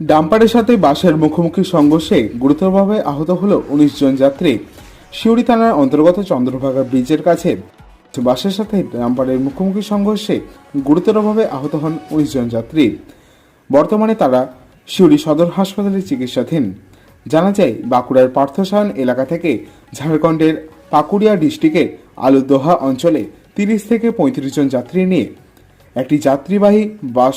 ডাম্পারের সাথে বাসের মুখোমুখি সংঘর্ষে গুরুতরভাবে আহত হল উনিশ জন যাত্রী। শিউড়ি থানার অন্তর্গত চন্দ্রভাগা ব্রিজের কাছে বাসের সাথে ডাম্পারের মুখোমুখি সংঘর্ষে গুরুতরভাবে আহত হন উনিশ জন যাত্রী। বর্তমানে তারা শিউড়ি সদর হাসপাতালে চিকিৎসাধীন। জানা যায়, বাঁকুড়ার পার্থসায়ন এলাকা থেকে ঝাড়খণ্ডের পাকুড়িয়া ডিস্ট্রিক্টের আলুদোহা অঞ্চলে তিরিশ থেকে পঁয়ত্রিশ জন যাত্রী নিয়ে একটি যাত্রীবাহী বাস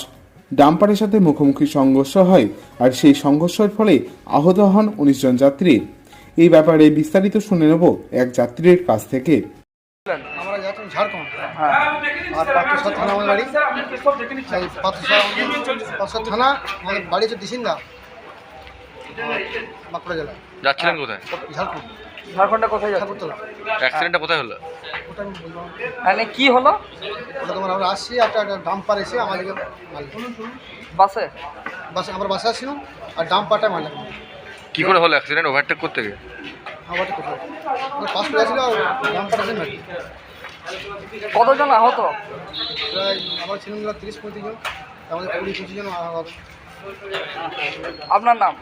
ডাম্পারের সাথে মুখোমুখি সংঘর্ষ হয় আর সেই সংঘর্ষের ফলে আহত হন উনিশ জন যাত্রী। এই ব্যাপারে বিস্তারিত শুনে নেব এক যাত্রীর কাছ থেকে। আমরা যাচ্ছি ঝাড়খণ্ড। হ্যাঁ। আর পাত্রসা থানা আমার বাড়ি। পাত্রসা পাত্রসা থানা আমাদের বাড়ি হচ্ছে দিসিন্দা বাঁকুড়া জেলা। যাচ্ছিলেন কোথায়? ঝাড়খণ্ড। ঝাড়খণ্ডে কোথায় যাচ্ছে অ্যাক্সিডেন্টটা কোথায় হলো? মানে কি হলো? ওটা তোমার আমরা আসছি একটা একটা ডাম্পার এসে আমাদেরকে বাসে? বাসে আমরা বাসে আসছিলাম আর ডাম্পারটা মারল কি করে হলো অ্যাক্সিডেন্ট ওভারটেক করতে গিয়ে? আমারটা কোথায় আমরা পাস করে আসছিল আর ডাম্পার এসে মারল। কতজন আহত? প্রায় আমার ছিলাম তিরিশ পঁয়ত্রিশ জন। আমাদের কুড়ি পঁচিশ জন আহত। আপনার নাম?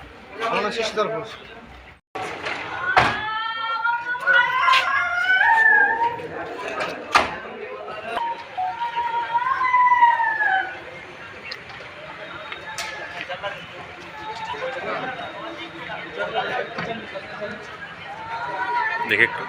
আমার নাম শশীধর ঘোষ। দেখে একটু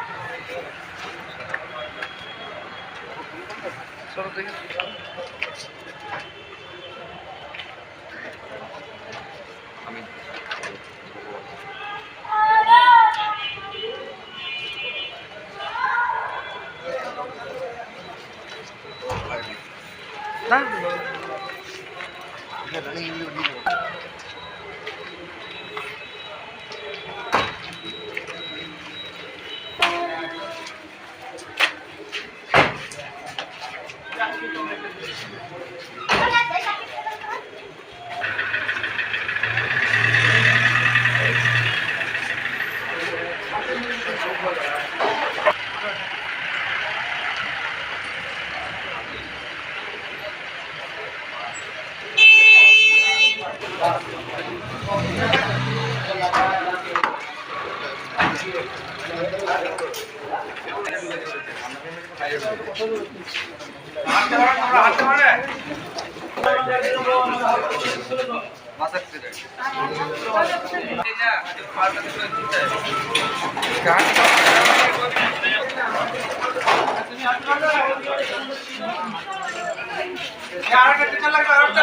আর একটা লাগবে আর একটা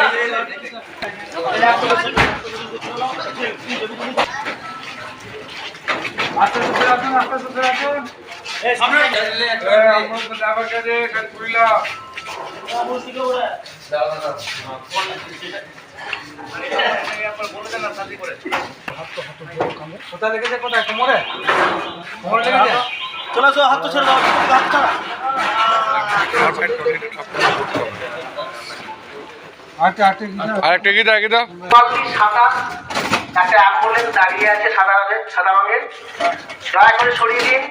কোথায় লেগেছে কোথায় কোমরে কোমরে লেগেছে চলে আসো হাত তো ছেড়ে দাও। হাত ছাড়া আটটা আটটা আর দাও একটা অ্যাম্বুলেন্স দাঁড়িয়ে আছে সাদা রঙের সাদা রঙের দয়া করে সরিয়ে দিন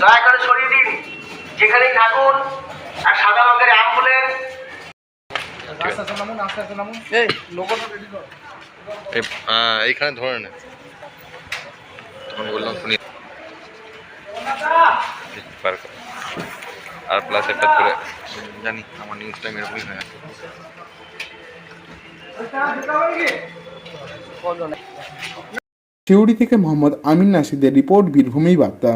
দয়া করে সরিয়ে দিন। যেখানেই থাকুন, আর সাদা রঙের অ্যাম্বুলেন্স এইখানে ধরে নে। তখন বললাম শুনি। আর প্লাস একটা ধরে, জানি, আমার নিউজ টাইম এরকমই হয় কজন শিউড়ি থেকে মোহাম্মদ আমিন নাসিদের রিপোর্ট বীরভূমি বার্তা।